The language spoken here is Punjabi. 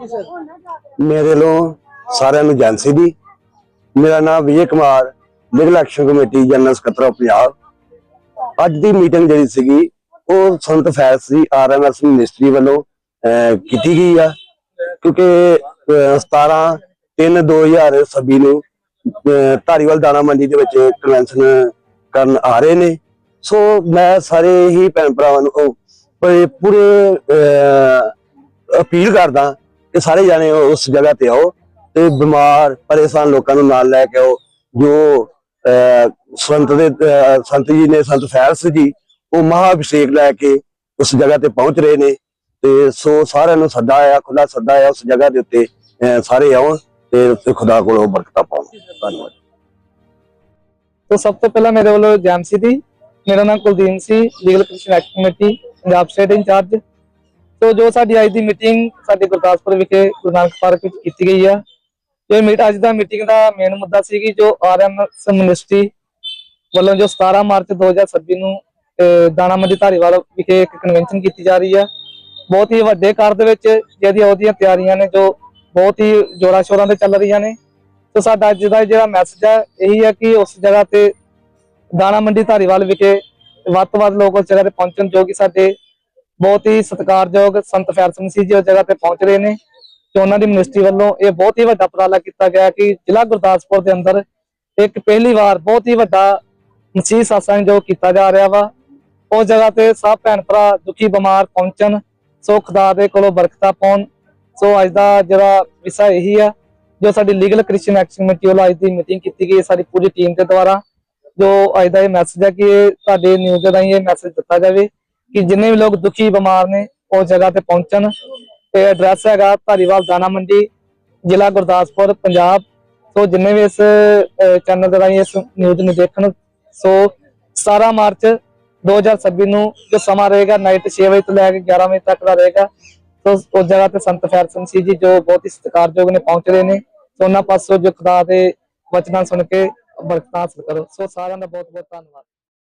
ਮੇਰੇ ਵੱਲੋਂ ਸਾਰਿਆਂ ਨੂੰ ਜਾਣਸੀ ਦੀ, ਮੇਰਾ ਨਾਮ Vijay Kumar legal action committee general ਸਕੱਤਰ ਪੰਜਾਬ ਅੱਜ ਦੀ ਮੀਟਿੰਗ ਜਿਹੜੀ ਸੀਗੀ, ਉਹ ਸੰਤ ਫੈਸਲੀ ਆਰਐਮਐਸ ਮਿਨਿਸਟਰੀ ਵੱਲੋਂ ਕੀਤੀ ਗਈ ਆ। ਕਿਉਂਕਿ 17 3 2026 ਨੂੰ ਧਾਰੀਵਾਲ ਦਾਣਾ ਮੰਡੀ ਦੇ ਵਿੱਚ ਕਨਵੈਨਸ਼ਨ ਕਰਨ ਆ ਰਹੇ ਨੇ। ਸੋ ਮੈਂ ਸਾਰੇ ਹੀ ਭੈਣ ਭਰਾਵਾਂ ਨੂੰ ਪੂਰੇ ਅਪੀਲ ਕਰਦਾ ਕਿ ਸਾਰੇ ਜਾਣੇ ਉਸ ਜਗ੍ਹਾ ਤੇ ਆਓ ਤੇ ਬਿਮਾਰ, ਪਰੇਸ਼ਾਨ ਲੋਕਾਂ ਨੂੰ ਨਾਲ ਲੈ ਕੇ ਆਓ। ਜੋ ਸੰਤ ਦੇ ਸੰਤ ਜੀ ਨੇ, ਸੰਤ ਫੈਲਸ ਜੀ, ਉਹ ਮਹਾ ਅਭਿਸ਼ੇਕ ਲੈ ਕੇ ਉਸ ਜਗ੍ਹਾ ਤੇ ਪਹੁੰਚ ਰਹੇ ਨੇ। ਤੇ ਸੋ ਸਾਰਿਆਂ ਨੂੰ ਸੱਦਾ ਆਇਆ ਖੁੱਲਾ ਸੱਦਾ ਆਇਆ ਉਸ ਜਗ੍ਹਾ ਦੇ ਉੱਤੇ ਸਾਰੇ ਆਉਣ ਤੇ ਖੁਦਾ ਕੋਲੋਂ ਬਰਕਤਾਂ ਪਾਉਣ ਧੰਨਵਾਦ। ਤੋ ਸਭ ਤੋਂ ਪਹਿਲਾਂ ਮੇਰੇ ਵੱਲੋਂ ਜੈਮਸੀ ਦੀ, ਮੇਰਾ ਨਾਮ ਕੁਲਦੀਨ ਸੀ legal commission act committee, Punjab state incharge so ਜੋ ਸਾਡੀ ਅੱਜ ਦੀ ਮੀਟਿੰਗ ਸਾਡੇ ਗੁਰਦਾਸਪੁਰ ਵਿਖੇ ਗੁਰੂ ਨਾਨਕ ਪਾਰਕ ਵਿੱਚ ਕੀਤੀ ਗਈ ਆ। ਇਹ ਮੀਟ ਅੱਜ ਦਾ ਮੀਟਿੰਗ ਦਾ ਮੇਨ ਮੁੱਦਾ ਸੀ ਕਿ ਜੋ ਆਰਐਮਐਸ ਮਿਨਿਸਟਰੀ ਵੱਲੋਂ ਜੋ 17 ਮਾਰਚ 2026 ਨੂੰ ਦਾਣਾ ਮੰਡੀ ਧਾਰੀਵਾਲ ਵਿਖੇ ਇੱਕ ਕਨਵੈਨਸ਼ਨ ਕੀਤੀ ਜਾ ਰਹੀ ਆ। ਬਹੁਤ ਹੀ ਵੱਡੇ ਕਾਰ ਦੇ ਵਿੱਚ ਜਿਹਦੀਆਂ ਉਹਦੀਆਂ ਤਿਆਰੀਆਂ ਨੇ ਜੋ ਬਹੁਤ ਹੀ ਜੋਰਾਂ ਸ਼ੋਰਾਂ ਤੇ ਚੱਲ ਰਹੀਆਂ ਨੇ। ਸੋ ਸਾਡਾ ਅੱਜ ਦਾ ਜਿਹੜਾ ਮੈਸੇਜ ਹੈ ਇਹੀ ਹੈ ਕਿ ਉਸ ਜਗ੍ਹਾ ਤੇ ਦਾਣਾ ਮੰਡੀ ਧਾਰੀਵਾਲ ਵਿਖੇ ਵੱਧ ਤੋਂ ਵੱਧ ਲੋਕ ਉਸ ਜਗ੍ਹਾ ਤੇ ਪਹੁੰਚਣ ਜੋ ਕਿ ਸਾਡੇ ਬਹੁਤ ਹੀ ਸਤਿਕਾਰਯੋਗ ਸੰਤ ਫੈਰ ਸਿੰਘ ਜੀ ਉਸ ਜਗ੍ਹਾ ਤੇ ਪਹੁੰਚ ਰਹੇ ਨੇ ਤੇ ਉਹਨਾਂ ਦੀ ਮਿਨਿਸਟਰੀ ਵੱਲੋਂ ਇਹ ਬਹੁਤ ਹੀ ਵੱਡਾ ਉਪਰਾਲਾ ਕੀਤਾ ਗਿਆ ਕਿ ਜ਼ਿਲ੍ਹਾ ਗੁਰਦਾਸਪੁਰ ਦੇ ਅੰਦਰ ਇੱਕ ਪਹਿਲੀ ਵਾਰ ਬਹੁਤ ਹੀ ਵੱਡਾ ਮਸੀਹ ਸਾਸਾਂ ਜੋ ਕੀਤਾ ਜਾ ਰਿਹਾ ਵਾ। ਉਸ ਜਗ੍ਹਾ ਤੇ ਸਭ ਭੈਣ ਭਰਾ ਦੁਖੀ, ਬਿਮਾਰ ਪਹੁੰਚਣ ਸੋ ਖੁਦਾ ਦੇ ਕੋਲੋਂ ਬਰਕਤਾਂ ਪਾਉਣ। ਸੋ ਅੱਜ ਦਾ ਜਿਹੜਾ ਵਿਸ਼ਾ ਇਹੀ ਆ, ਜੋ ਸਾਡੀ ਲੀਗਲ ਕ੍ਰਿਸਚੀਅਨ ਐਕਸ਼ਨ ਕਮੇਟੀ ਵੱਲੋਂ ਅੱਜ ਦੀ ਮੀਟਿੰਗ ਕੀਤੀ ਗਈ, ਸਾਡੀ ਪੂਰੀ ਟੀਮ ਦੇ ਦੁਆਰਾ, ਜੋ ਅੱਜ ਦਾ ਇਹ ਮੈਸੇਜ ਹੈ ਕਿ ਇਹ ਤੁਹਾਡੇ ਨਿਊਜ਼ ਰਾਹੀਂ ਇਹ ਮੈਸੇਜ ਦਿੱਤਾ ਜਾਵੇ। ਕਿ ਜਿੰਨੇ ਵੀ ਲੋਕ ਦੁਖੀ, ਬਿਮਾਰ ਨੇ, ਉਸ ਜਗ੍ਹਾ ਤੇ ਪਹੁੰਚਣ। ਤੇ ਐਡਰੈਸ ਹੈਗਾ ਧਾਰੀਵਾਲ ਦਾਣਾ ਮੰਡੀ, ਜ਼ਿਲ੍ਹਾ ਗੁਰਦਾਸਪੁਰ, ਪੰਜਾਬ। ਸੋ ਜਿੰਨੇ ਵੀ ਇਸ ਚੈਨਲ ਦੇ ਰਾਹੀਂ ਇਸ ਨਿਊਜ਼ ਨੂੰ ਦੇਖਣ, ਸੋ 17 ਮਾਰਚ 2026 ਨੂੰ ਜੋ ਸਮਾਂ ਰਹੇਗਾ ਨਾਈਟ 6 ਵਜੇ ਤੋਂ ਲੈ ਕੇ 11 ਵਜੇ ਤੱਕ ਦਾ ਰਹੇਗਾ। ਸੋ ਉਸ ਜਗ੍ਹਾ ਤੇ ਸੰਤ ਫੈਰ ਸਿੰਘ ਜੀ, ਜੋ ਬਹੁਤ ਹੀ ਸਤਿਕਾਰਯੋਗ ਨੇ, ਪਹੁੰਚ ਰਹੇ ਨੇ। ਸੋ ਉਹਨਾਂ ਪਾਸੋਂ ਜੋ ਖੁਦਾ ਦੇ ਵਚਨਾਂ ਸੁਣ ਕੇ ਬਰਕਤਾਂ ਹਾਸਲ ਕਰੋ। ਸੋ ਸਾਰਿਆਂ ਦਾ ਬਹੁਤ ਬਹੁਤ ਧੰਨਵਾਦ।